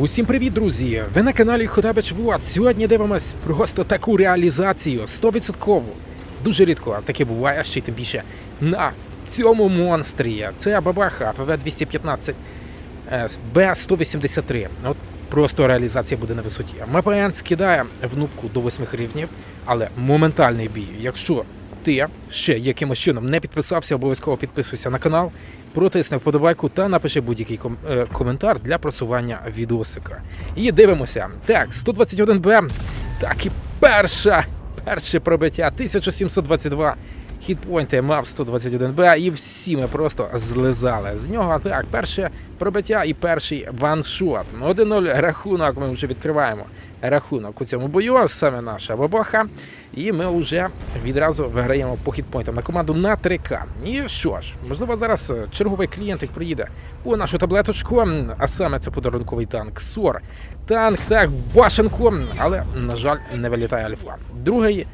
Усім привіт, друзі! Ви на каналі Ходабич Влад. Сьогодні дивимось просто таку реалізацію 100%. Дуже рідко таке буває, ще й тим більше на цьому монстрі. Це Абабаха ПВ-215 Б-183. От просто реалізація буде на висоті. МПН скидає в нубку до 8 рівнів, але моментальний бій. Якщо ти ще якимось чином не підписався, обов'язково підписуйся на канал, протисни вподобайку та напиши будь-який ком- е, коментар для просування відосика. І дивимося. Так, 121Б. Так і перша. Перше пробиття 1722 хітпойнти мав 121Б, і всі ми просто злизали. З нього так, перше пробиття і перший ваншот. 1-0 рахунок. Ми вже відкриваємо рахунок у цьому бою. Саме наша бабаха. І ми вже відразу виграємо по хітпойнтам на команду на 3К. І що ж, можливо, зараз е, черговий клієнтик приїде по нашу таблеточку, а саме це подарунковий танк СОР. Танк так в башенку, але, на жаль, не вилітає альфа. Другий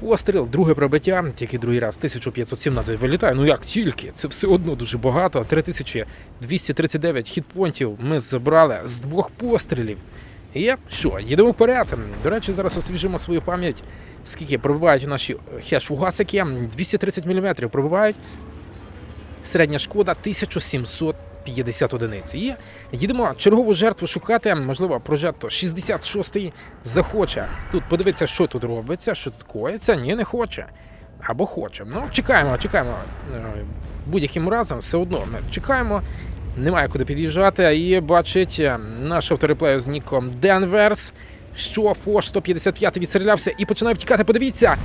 постріл, друге пробиття, тільки другий раз 1517 вилітає. Ну як тільки, це все одно дуже багато. 3239 хітпонтів ми забрали з двох пострілів. І що, їдемо вперед. До речі, зараз освіжимо свою пам'ять. Скільки пробивають наші хеш-фугасики? 230 мм пробивають. Середня шкода 1750 одиниць. І їдемо чергову жертву шукати. Можливо, прожето 66-й захоче. Тут подивитися, що тут робиться, що тут коїться. Ні, не хоче. Або хоче. Ну, чекаємо, чекаємо. Е, Будь-яким разом все одно ми чекаємо. Немає куди під'їжджати. І бачить е, наш автореплею з ніком Денверс, що Фош 155 відстрілявся і починає втікати. Подивіться.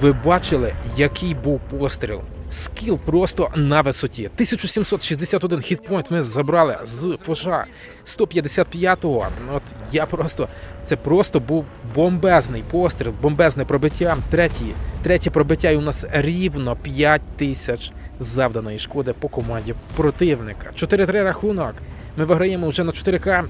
Ви бачили, який був постріл? Скіл просто на висоті. 1761 хітпойнт ми забрали з фоша 155-го. От я просто це просто був бомбезний постріл, бомбезне пробиття. Третє, третє пробиття, і у нас рівно 5 тисяч завданої шкоди по команді противника. 4-3 рахунок. Ми виграємо вже на 4К.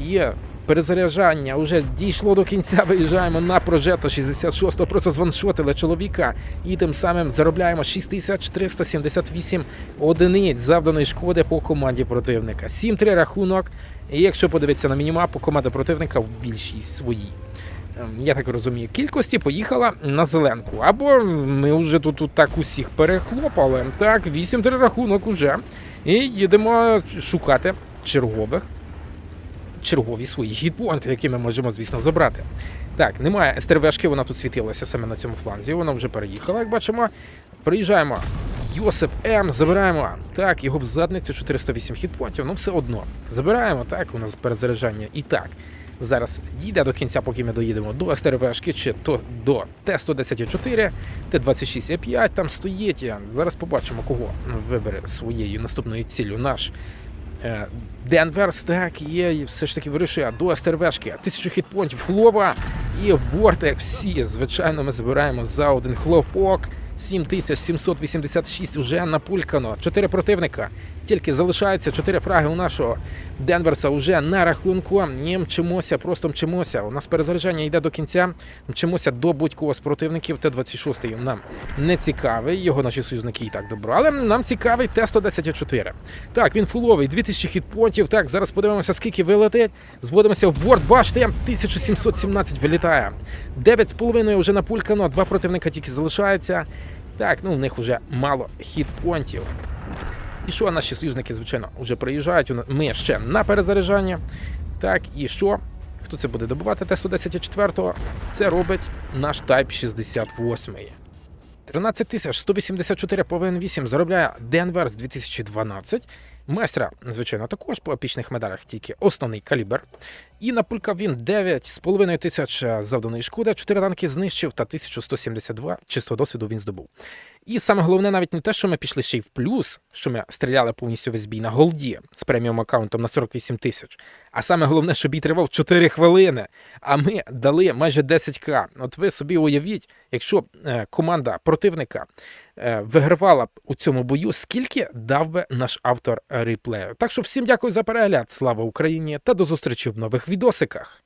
Є перезаряджання вже дійшло до кінця. Виїжджаємо на прожето 66-го, просто званшотили чоловіка і тим самим заробляємо 6378 одиниць завданої шкоди по команді противника. 7-3 рахунок. І якщо подивитися на мінімапу, команда противника в більшість своїй. ем, Я так розумію, кількості поїхала на зеленку. Або ми вже тут, тут так усіх перехлопали. Так, 8-3 рахунок уже. І їдемо шукати чергових чергові свої хітпоінти, які ми можемо, звісно, забрати. Так, немає СТРВшки, вона тут світилася саме на цьому фланзі. Вона вже переїхала, як бачимо. Приїжджаємо. Йосип М. Забираємо. Так, його в задницю 408 хітпоінтів. Ну, все одно. Забираємо, так, у нас перезаряджання. І так. Зараз дійде до кінця, поки ми доїдемо до СТРВшки, чи то до Т-110-4, Т-26-5 там стоїть. Зараз побачимо, кого вибере своєю наступною ціллю наш Денверс, так, є, все ж таки вирішує до стервешки. Тисячу хітпонтів хлопа і в бортик всі. Звичайно, ми забираємо за один хлопок. 7786 вже напулькано. Чотири противника. Тільки залишається чотири фраги у нашого Денверса вже на рахунку. І мчимося, просто мчимося. У нас перезаряджання йде до кінця. Мчимося до будь-кого з противників. Т-26 нам не цікавий. Його наші союзники і так добрали. Нам цікавий Т-110-4. Так, він фуловий, 2000 хітпонтів. Так, зараз подивимося, скільки вилетить. Зводимося в борт. Бачите, 1717 вилітає. 9,5 вже напулькано. Два противника тільки залишається. Так, ну у них вже мало хітпонтів. І що наші союзники, звичайно, вже приїжджають. Ми ще на перезаряджання. Так, і що? Хто це буде добувати Т-110-4? Це робить наш Type 68. 13 184 по ВН8 заробляє Денверс 2012. Майстра, звичайно, також по епічних медалях тільки основний калібр. І напулькав він 9,5 тисяч завданої шкоди, 4 танки знищив та 1172 чистого досвіду він здобув. І саме головне навіть не те, що ми пішли ще й в плюс, що ми стріляли повністю весь бій на голді з преміум аккаунтом на 48 тисяч. А саме головне, що бій тривав 4 хвилини, а ми дали майже 10к. От ви собі уявіть, якщо е, команда противника е, вигравала б у цьому бою, скільки дав би наш автор реплею. Так що всім дякую за перегляд. Слава Україні та до зустрічі в нових відосиках.